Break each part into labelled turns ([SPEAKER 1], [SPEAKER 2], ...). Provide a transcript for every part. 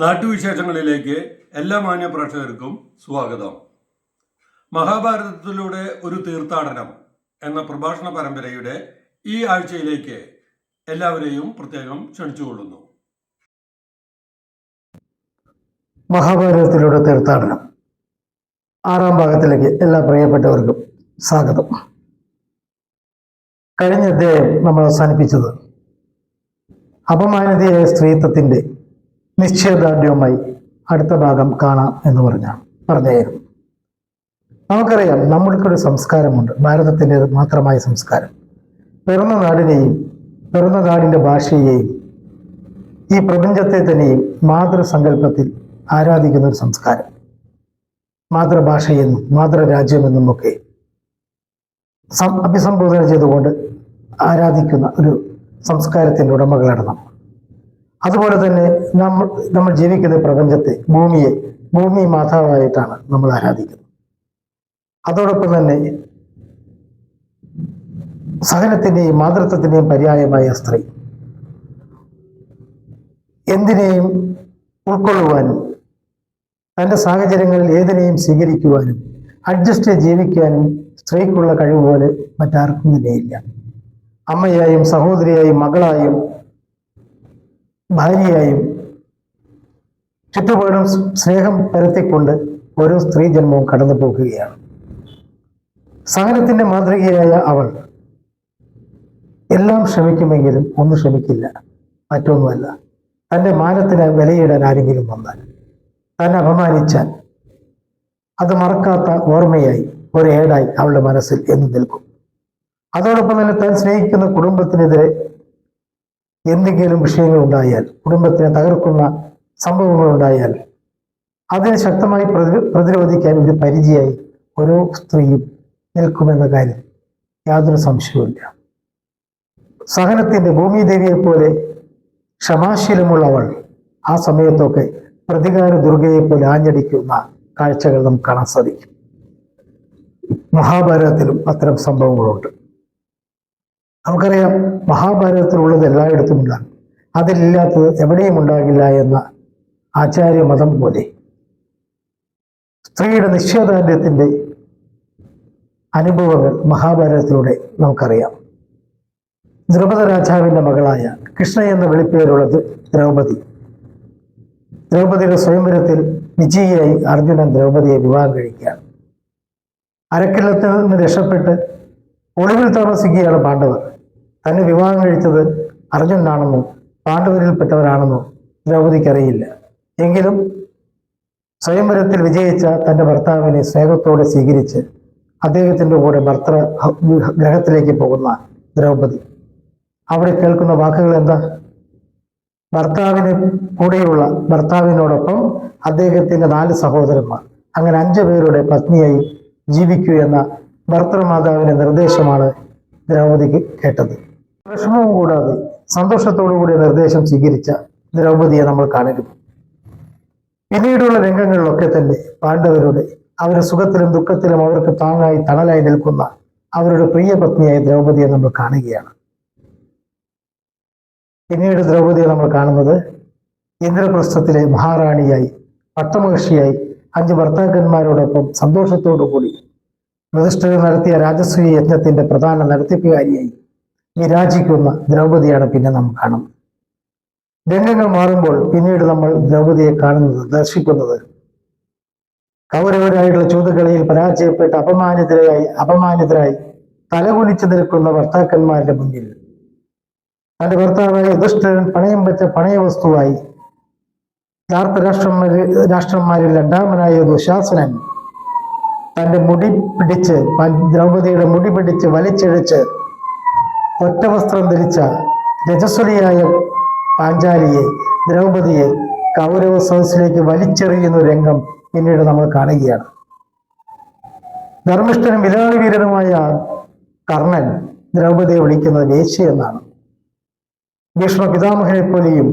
[SPEAKER 1] നാട്ടുവിശേഷങ്ങളിലേക്ക് എല്ലാ മാന്യ പ്രേക്ഷകർക്കും സ്വാഗതം. മഹാഭാരതത്തിലൂടെ ഒരു തീർത്ഥാടനം എന്ന പ്രഭാഷണ പരമ്പരയുടെ ഈ ആഴ്ചയിലേക്ക് എല്ലാവരെയും പ്രത്യേകം ക്ഷണിച്ചുകൊള്ളുന്നു.
[SPEAKER 2] മഹാഭാരതത്തിലൂടെ തീർത്ഥാടനം. ആറാം ഭാഗത്തിലേക്ക് എല്ലാ പ്രിയപ്പെട്ടവർക്കും സ്വാഗതം. കഴിഞ്ഞ അധ്യായം നമ്മൾ അവസാനിപ്പിച്ചത് അപമാനതയായ സ്ത്രീത്വത്തിന്റെ നിശ്ചയദാർഢ്യവുമായി അടുത്ത ഭാഗം കാണാം എന്ന് പറഞ്ഞാണ് പറഞ്ഞായിരുന്നു. നമുക്കറിയാം നമ്മൾക്കൊരു സംസ്കാരമുണ്ട്. ഭാരതത്തിന്റെ മാത്രമായ സംസ്കാരം. പിറന്ന നാടിനെയും പിറന്ന നാടിന്റെ ഭാഷയെയും ഈ പ്രപഞ്ചത്തെ തന്നെയും മാതൃസങ്കല്പത്തിൽ ആരാധിക്കുന്ന ഒരു സംസ്കാരം. മാതൃഭാഷയെന്നും മാതൃരാജ്യമെന്നും ഒക്കെ അഭിസംബോധന ചെയ്തുകൊണ്ട് ആരാധിക്കുന്ന ഒരു സംസ്കാരത്തിന്റെ ഉടമകളാണ് നമ്മൾ. അതുപോലെ തന്നെ നമ്മൾ നമ്മൾ ജീവിക്കുന്ന പ്രപഞ്ചത്തെ ഭൂമിയെ ഭൂമി മാതാവായിട്ടാണ് നമ്മൾ ആരാധിക്കുന്നത്. അതോടൊപ്പം തന്നെ സഹനത്തിന്റെയും മാതൃത്വത്തിന്റെയും പര്യായമായ സ്ത്രീ. എന്തിനേയും ഉൾക്കൊള്ളുവാനും തന്റെ സാഹചര്യങ്ങളിൽ ഏതിനെയും സ്വീകരിക്കുവാനും അഡ്ജസ്റ്റ് ജീവിക്കാനും സ്ത്രീക്കുള്ള കഴിവ് പോലെ മറ്റാർക്കും തന്നെയില്ല. അമ്മയായും സഹോദരിയായും മകളായും ഭാര്യയായും ചുറ്റുപാടും സ്നേഹം പരത്തിക്കൊണ്ട് ഓരോ സ്ത്രീ ജന്മവും കടന്നു പോകുകയാണ്. സഹനത്തിന്റെ മാതൃകയായ അവൾ എല്ലാം ശ്രമിക്കുമെങ്കിലും ഒന്നും ശ്രമിക്കില്ല. മറ്റൊന്നുമല്ല തന്റെ മാനത്തിന് വിലയിടാൻ ആരെങ്കിലും വന്നാൽ തന്നെ അപമാനിച്ചാൽ അത് മറക്കാത്ത ഓർമ്മയായി ഒരു ഏടായി അവളുടെ മനസ്സിൽ എന്ന് നിൽക്കും. അതോടൊപ്പം തന്നെ താൻ സ്നേഹിക്കുന്ന കുടുംബത്തിനെതിരെ എന്തെങ്കിലും വിഷയങ്ങൾ ഉണ്ടായാൽ കുടുംബത്തിനെ തകർക്കുന്ന സംഭവങ്ങൾ ഉണ്ടായാൽ അതിനെ ശക്തമായി പ്രതി പ്രതിരോധിക്കാൻ ഒരു പരിചയമായി ഓരോ സ്ത്രീയും നിൽക്കുമെന്ന കാര്യം യാതൊരു സംശയവുമില്ല സഹനത്തിന്റെ ഭൂമിദേവിയെ പോലെ ക്ഷമാശീലമുള്ളവൾ ആ സമയത്തൊക്കെ പ്രതികാര ദുർഗയെ പോലെ ആഞ്ഞടിക്കുന്ന കാഴ്ചകൾ നമുക്ക് കാണാൻ സാധിക്കും. മഹാഭാരതത്തിലും അത്തരം സംഭവങ്ങളുണ്ട്. നമുക്കറിയാം മഹാഭാരതത്തിലുള്ളത് എല്ലായിടത്തും ഉണ്ടാകും. അതിലില്ലാത്തത് എവിടെയും ഉണ്ടാകില്ല എന്ന ആചാര്യമതം പോലെ. സ്ത്രീയുടെ നിശ്ചയദാർഢ്യത്തിന്റെ അനുഭവങ്ങൾ മഹാഭാരതത്തിലൂടെ നമുക്കറിയാം. ദ്രൗപദ രാജാവിന്റെ മകളായ കൃഷ്ണ എന്ന വിളിപ്പേരുള്ളത് ദ്രൗപദി. ദ്രൗപദിയുടെ സ്വയംവരത്തിൽ വിജയിയായി അർജുനൻ ദ്രൗപദിയെ വിവാഹം കഴിക്കുകയാണ്. അരക്കില്ലത്തിൽ നിന്ന് രക്ഷപ്പെട്ട് ഒളിവിൽ താമസിക്കുകയാണ് പാണ്ഡവർ തന്നെ വിവാഹം കഴിച്ചത് അർജുനാണെന്നോ ദ്രൗപതിക്ക് അറിയില്ല എങ്കിലും സ്വയംവരത്തിൽ വിജയിച്ച തന്റെ ഭർത്താവിനെ സ്നേഹത്തോടെ സ്വീകരിച്ച് അദ്ദേഹത്തിന്റെ കൂടെ ഭർത്തൃ ഗ്രഹത്തിലേക്ക് പോകുന്ന ദ്രൗപദി. അവിടെ കേൾക്കുന്ന വാക്കുകൾ എന്താ? ഭർത്താവിന് കൂടെയുള്ള ഭർത്താവിനോടൊപ്പം അദ്ദേഹത്തിന്റെ നാല് സഹോദരന്മാർ. അങ്ങനെ അഞ്ചു പേരുടെ പത്നിയായി ജീവിക്കൂ എന്ന ഭർത്തൃമാതാവിന്റെ നിർദ്ദേശമാണ് ദ്രൗപദിക്ക് കേട്ടത്. വിഷമവും കൂടാതെ സന്തോഷത്തോടു കൂടി നിർദ്ദേശം സ്വീകരിച്ച ദ്രൗപദിയെ നമ്മൾ കാണരുത്. പിന്നീടുള്ള രംഗങ്ങളിലൊക്കെ തന്നെ പാണ്ഡവരുടെ അവരുടെ സുഖത്തിലും ദുഃഖത്തിലും അവർക്ക് താങ്ങായി തണലായി നിൽക്കുന്ന അവരുടെ പ്രിയ പത്നിയായ ദ്രൗപദിയെ നമ്മൾ കാണുകയാണ്. പിന്നീട് ദ്രൗപദിയെ നമ്മൾ കാണുന്നത് ഇന്ദ്രപ്രസ്ഥത്തിലെ മഹാറാണിയായി പട്ടമഹർഷിയായി അഞ്ച് ഭർത്താക്കന്മാരോടൊപ്പം സന്തോഷത്തോടു കൂടി യുധിഷ്ഠിരൻ നടത്തിയ രാജസ്വീയ യജ്ഞത്തിന്റെ പ്രധാന നടത്തിപ്പുകാരിയായി വിരാജിക്കുന്ന ദ്രൗപദിയാണ് പിന്നെ നാം കാണുന്നത്. രംഗങ്ങൾ മാറുമ്പോൾ പിന്നീട് നമ്മൾ ദ്രൗപദിയെ കാണുന്നത് ദർശിക്കുന്നത്. കൗരവരായിട്ടുള്ള ചൂതുകളിയിൽ പരാജയപ്പെട്ട് അപമാനിതരായി അപമാനിതരായി തലകുലിച്ചു നിൽക്കുന്ന ഭർത്താക്കന്മാരുടെ മുന്നിൽ. തന്റെ ഭർത്താവായ യുധിഷ്ഠിരൻ പണയം വെച്ച പണയവസ്തുവായി ധാർത്ത രാഷ്ട്രന്മാരിൽ രണ്ടാമനായ ദുശാസനൻ തന്റെ മുടി പിടിച്ച് ദ്രൗപദിയുടെ മുടി പിടിച്ച് വലിച്ചിഴച്ച് ഒറ്റ വസ്ത്രം ധരിച്ച രജസ്വലിയായ പാഞ്ചാലിയെ ദ്രൗപദിയെ കൗരവ സദസ്സിലേക്ക് വലിച്ചെറിയുന്ന രംഗം പിന്നീട് നമ്മൾ കാണുകയാണ്. ധർമ്മിഷ്ഠനും വിലാളി വീരനുമായ കർണൻ ദ്രൗപദിയെ വിളിക്കുന്നത് വേശ്യ എന്നാണ്. ഭീഷ്മ പിതാമഹനെ പോലെയും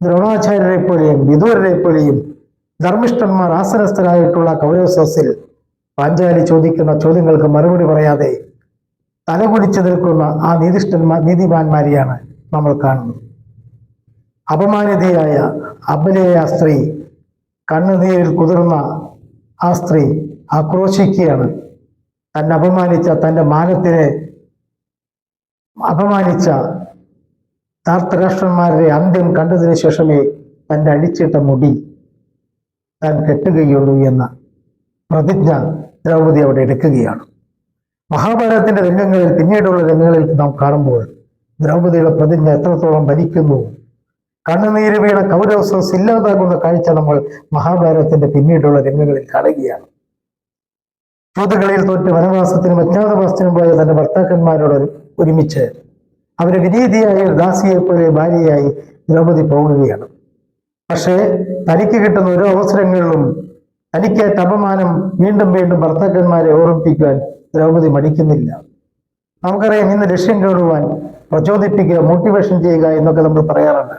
[SPEAKER 2] ദ്രോണാചാര്യരെ പോലെയും വിദൂരരെ പോലെയും ധർമ്മിഷ്ഠന്മാർ ആസനസ്ഥരായിട്ടുള്ള കൗരവ സദസ്സിൽ പാഞ്ചാലി ചോദിക്കുന്ന ചോദ്യങ്ങൾക്ക് മറുപടി പറയാതെ തലകുടിച്ചു നിൽക്കുന്ന ആ നീതിഷ്ഠന്മാർ നീതിമാന്മാരെയാണ് നമ്മൾ കാണുന്നത്. അപമാനിതയായ അബലയായ സ്ത്രീ കണ്ണുനീരിൽ കുതിർന്ന ആ സ്ത്രീ ആക്രോശിക്കുകയാണ്. തന്നെ അപമാനിച്ച തന്റെ മാനത്തിനെ അപമാനിച്ച ധാർത്തരാഷ്ട്രന്മാരുടെ അന്ത്യം കണ്ടതിന് ശേഷമേ തന്റെ അടിച്ചിട്ട മുടി താൻ കെട്ടുകയുള്ളൂ എന്ന പ്രതിജ്ഞ ദ്രൗപദി അവിടെ എടുക്കുകയാണ്. മഹാഭാരതത്തിന്റെ രംഗങ്ങളിൽ പിന്നീടുള്ള രംഗങ്ങളിൽ നാം കാണുമ്പോൾ ദ്രൗപദിയുടെ പ്രതിജ്ഞ എത്രത്തോളം ഭരിക്കുന്നു? കണ്ണുനീര് വീണ കൗരവസസ് ഇല്ലാതാകുന്ന കാഴ്ച നമ്മൾ മഹാഭാരതത്തിന്റെ പിന്നീടുള്ള രംഗങ്ങളിൽ കാണുകയാണ്. ചോദ്യകളിൽ തോറ്റ് വനവാസത്തിനും അജ്ഞാതവാസത്തിനും പോയ തന്റെ ഭർത്താക്കന്മാരോട് ഒരുമിച്ച് അവരെ വിനീതിയായ ദാസിയെ പോലെ ഭാര്യയായി ദ്രൗപദി പോകുകയാണ് പക്ഷേ തനിക്ക് കിട്ടുന്ന ഓരോ അവസരങ്ങളിലും തനിക്കേറ്റ അപമാനം വീണ്ടും വീണ്ടും ഭർത്താക്കന്മാരെ ഓർമ്മിപ്പിക്കുവാൻ ദ്രൗപദി മടിക്കുന്നില്ല. നമുക്കറിയാം ഇന്ന് ലക്ഷ്യം കാണുവാൻ പ്രചോദിപ്പിക്കുക മോട്ടിവേഷൻ ചെയ്യുക എന്നൊക്കെ നമ്മൾ പറയാറുണ്ട്.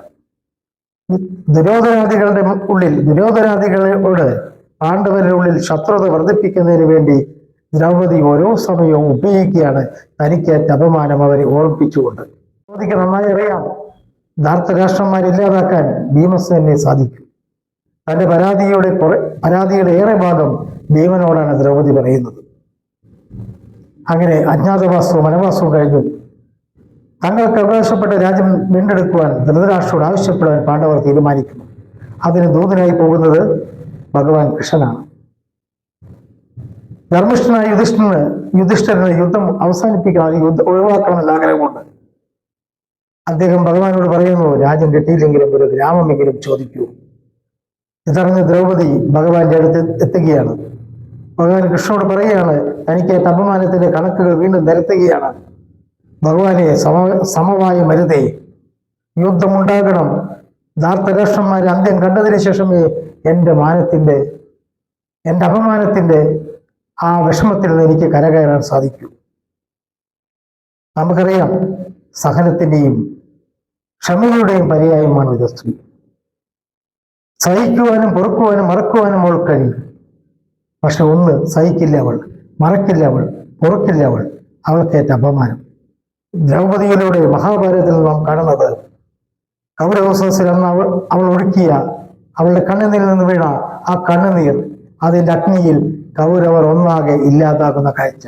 [SPEAKER 2] ദുരോധനാദികളുടെ ഉള്ളിൽ ദുരോധനാദികളോട് പാണ്ഡവരുടെ ഉള്ളിൽ ശത്രുത വർദ്ധിപ്പിക്കുന്നതിന് വേണ്ടി ദ്രൗപദി ഓരോ സമയവും ഉപയോഗിക്കുകയാണ്. തനിക്കേറ്റ അപമാനം അവരെ ഓർമ്മിപ്പിച്ചുകൊണ്ട്. ദ്രൗപദിക്ക് നന്നായി അറിയാം. ധാർത്തരാഷ്ട്രന്മാരെ ഇല്ലാതാക്കാൻ ഭീമസേനെ സാധിക്കും. തന്റെ പരാതിയുടെ കുറെ പരാതിയുടെ ഏറെ ഭാഗം ഭീമനോടാണ് ദ്രൗപദി പറയുന്നത്. അങ്ങനെ അജ്ഞാതവാസവും വനവാസവും കഴിഞ്ഞു. തങ്ങൾക്ക് അവകാശപ്പെട്ട രാജ്യം വീണ്ടെടുക്കുവാൻ ധൃതരാഷ്ട്രോട് ആവശ്യപ്പെടാൻ പാണ്ഡവർ തീരുമാനിക്കുന്നു. അതിന് ദൂതനായി പോകുന്നത് ഭഗവാൻ കൃഷ്ണനാണ്. ധർമ്മിഷ്ഠനായ യുധിഷ്ഠന് യുധിഷ്ഠരന് യുദ്ധം അവസാനിപ്പിക്കണം യുദ്ധം ഒഴിവാക്കണമെന്ന് ആഗ്രഹമുണ്ട്. അദ്ദേഹം ഭഗവാനോട് പറയുന്നു രാജ്യം കിട്ടിയില്ലെങ്കിലും ഒരു ഗ്രാമമെങ്കിലും ചോദിക്കൂ. ഇതറിഞ്ഞ് ദ്രൗപദി ഭഗവാന്റെ അടുത്ത് എത്തുകയാണ്. ഭഗവാൻ കൃഷ്ണനോട് പറയുകയാണ് തനിക്ക് തപമാനത്തിന്റെ കണക്കുകൾ വീണ്ടും നിരത്തുകയാണ് ഭഗവാനെ സമ സമവായ മരുതേ യുദ്ധമുണ്ടാകണം. ധാർത്തരാഷ്ട്രന്മാരെ അന്ത്യം കണ്ടതിന് ശേഷമേ എന്റെ മാനത്തിന്റെ എന്റെ അപമാനത്തിന്റെ ആ വിഷമത്തിൽ നിന്ന് എനിക്ക് കരകയറാൻ സാധിക്കൂ. നമുക്കറിയാം സഹനത്തിന്റെയും ക്ഷമയുടെയും പര്യായമാണ് ഒരു സ്ത്രീ സഹിക്കുവാനും പൊറുക്കുവാനും മറക്കുവാനും അവൾ കഴിയും. പക്ഷെ ഒന്ന് സഹിക്കില്ല അവൾ മറക്കില്ല അവൾ പൊറുക്കില്ല അവൾ. അവൾക്കേറ്റ അപമാനം. ദ്രൗപതിയിലൂടെ മഹാഭാരതത്തിൽ നാം കാണുന്നത് കൗരവസത്തിൽ അന്ന് അവൾ അവൾ ഒഴുക്കിയ അവളുടെ കണ്ണുനീരിൽ നിന്ന് വീണ ആ കണ്ണുനീർ അതിന്റെ അഗ്നിയിൽ കൗരവർ ഒന്നാകെ ഇല്ലാതാകുന്ന കാഴ്ച.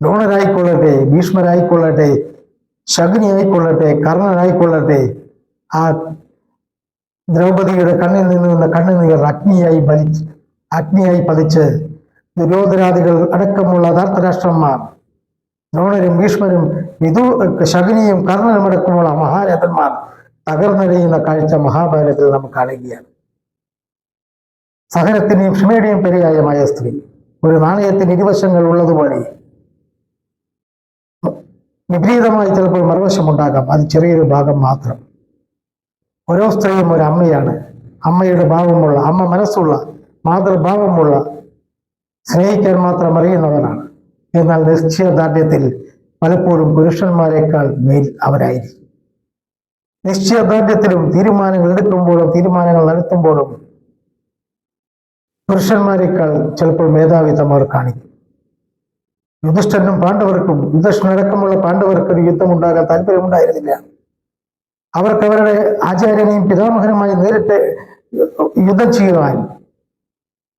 [SPEAKER 2] ദ്രോണരായിക്കൊള്ളട്ടെ ഭീഷ്മരായിക്കൊള്ളട്ടെ ശകുനി ആയിക്കൊള്ളട്ടെ കർണനായിക്കൊള്ളട്ടെ ആ ദ്രൗപദിയുടെ കണ്ണിൽ നിന്ന് വന്ന കണ്ണുനീർ അഗ്നിയായി ബലിച്ച് അഗ്നിയായി പതിച്ച് ദുര്യോധനാദികൾ അടക്കമുള്ള ധാർത്തരാഷ്ട്രന്മാർ ദ്രോണരും ഭീഷ്മരും വിദു ശകുനിയും കർണനും അടക്കമുള്ള മഹാരഥന്മാർ തകർന്നടിയുന്ന കാഴ്ച മഹാഭാരതത്തിൽ നമുക്ക് കാണുകയാണ്. സഹനത്തിന്റെയും ക്ഷമയുടെയും പര്യായമായ സ്ത്രീ ഒരു നാണയത്തിന് ഇരുവശങ്ങൾ ഉള്ളതുപോലെ വിപരീതമായി ചിലപ്പോൾ മറുവശമുണ്ടാകാം. അത് ചെറിയൊരു ഭാഗം മാത്രം. ഓരോ സ്ത്രീയും ഒരു അമ്മയാണ്. അമ്മയുടെ ഭാവമുള്ള അമ്മ മനസ്സുള്ള മാതൃഭാവമുള്ള സ്നേഹിക്കാൻ മാത്രം അറിയുന്നവരാണ് എന്നാൽ നിശ്ചയദാർഢ്യത്തിൽ പലപ്പോഴും പുരുഷന്മാരെക്കാൾ മേൽ അവരായിരിക്കും. നിശ്ചയദാർഢ്യത്തിലും തീരുമാനങ്ങൾ എടുക്കുമ്പോഴും തീരുമാനങ്ങൾ നടത്തുമ്പോഴും പുരുഷന്മാരെക്കാൾ ചിലപ്പോൾ മേധാവിത്വം അവർ കാണിക്കും. യുധിഷ്ഠനും പാണ്ഡവർക്കും യുധിഷ്ഠനടക്കമുള്ള പാണ്ഡവർക്ക് ഒരു യുദ്ധമുണ്ടാകാൻ താല്പര്യമുണ്ടായിരുന്നില്ല. അവർക്ക് അവരുടെ ആചാര്യനെയും പിതാമഹനുമായി നേരിട്ട് യുദ്ധം ചെയ്യുവാൻ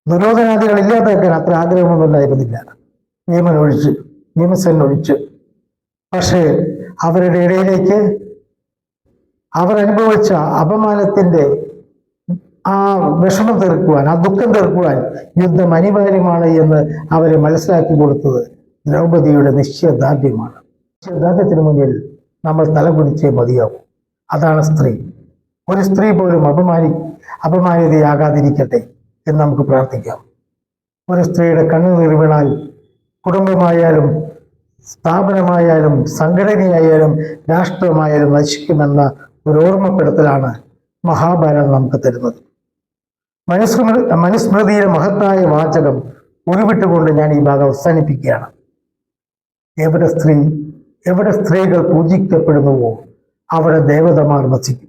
[SPEAKER 2] ദുരോധനാദികൾ ഇല്ലാതാക്കാൻ അത്ര ആഗ്രഹമൊന്നും ഉണ്ടായിരുന്നില്ല നിയമൻ ഒഴിച്ച് നിയമസൻ ഒഴിച്ച് പക്ഷേ അവരുടെ ഇടയിലേക്ക് അവർ അനുഭവിച്ച അപമാനത്തിന്റെ ആ വിഷമം തീർക്കുവാൻ ആ ദുഃഖം തീർക്കുവാൻ യുദ്ധം അനിവാര്യമാണ് എന്ന് അവരെ മനസ്സിലാക്കി കൊടുത്തത് ദ്രൗപതിയുടെ നിശ്ചയദാർഢ്യമാണ്. നിശ്ചയദാർഢ്യത്തിന് മുന്നിൽ നമ്മൾ തലകുടിച്ചേ മതിയാവും. അതാണ് സ്ത്രീ. ഒരു സ്ത്രീ പോലും അപമാനി അപമാനിതയാകാതിരിക്കട്ടെ എന്ന് നമുക്ക് പ്രാർത്ഥിക്കാം. ഒരു സ്ത്രീയുടെ കണ്ണുനീർ വീണാൽ കുടുംബമായാലും സ്ഥാപനമായാലും സംഘടനയായാലും രാഷ്ട്രമായാലും നശിക്കുമെന്ന ഒരു ഓർമ്മപ്പെടുത്തലാണ് മഹാഭാരതം നമുക്ക് തരുന്നത്. മനുസ്മൃതി മനുസ്മൃതിയിലെ മഹത്തായ വാചകം ഉരുവിട്ടുകൊണ്ട് ഞാൻ ഈ ഭാഗം അവസാനിപ്പിക്കുകയാണ്. എവിടെ സ്ത്രീ എവിടെ സ്ത്രീകൾ പൂജിക്കപ്പെടുന്നുവോ അവിടെ ദേവതമാർ വസിക്കും.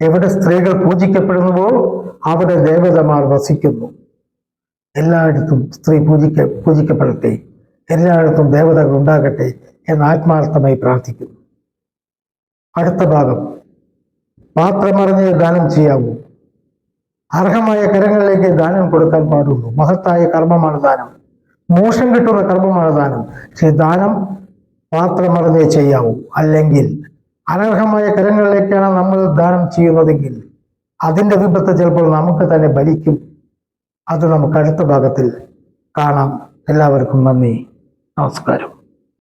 [SPEAKER 2] എവിടെ സ്ത്രീകൾ പൂജിക്കപ്പെടുന്നുവോ അവിടെ ദേവതമാർ വസിക്കുന്നു. എല്ലായിടത്തും സ്ത്രീ പൂജിക്ക പൂജിക്കപ്പെടട്ടെ. എല്ലായിടത്തും ദേവതകൾ ഉണ്ടാകട്ടെ എന്ന് ആത്മാർത്ഥമായി പ്രാർത്ഥിക്കുന്നു. അടുത്ത ഭാഗം. പാത്രമറിഞ്ഞ് ദാനം ചെയ്യാവൂ. അർഹമായ കരങ്ങളിലേക്ക് ദാനം കൊടുക്കാൻ പാടുള്ളൂ. മഹത്തായ കർമ്മമാണ് ദാനം. മോശം കിട്ടുന്ന കർമ്മമാണ് ദാനം. പക്ഷേ ദാനം പാത്രമറിഞ്ഞേ ചെയ്യാവൂ. അല്ലെങ്കിൽ അനർഹമായ കരങ്ങളിലേക്കാണ് നമ്മൾ ദാനം ചെയ്യുന്നതെങ്കിൽ അതിന്റെ വിപത്ത് ചിലപ്പോൾ നമുക്ക് തന്നെ ഭരിക്കും. അത് നമുക്ക് അടുത്ത ഭാഗത്തിൽ കാണാം. എല്ലാവർക്കും നന്ദി. നമസ്കാരം.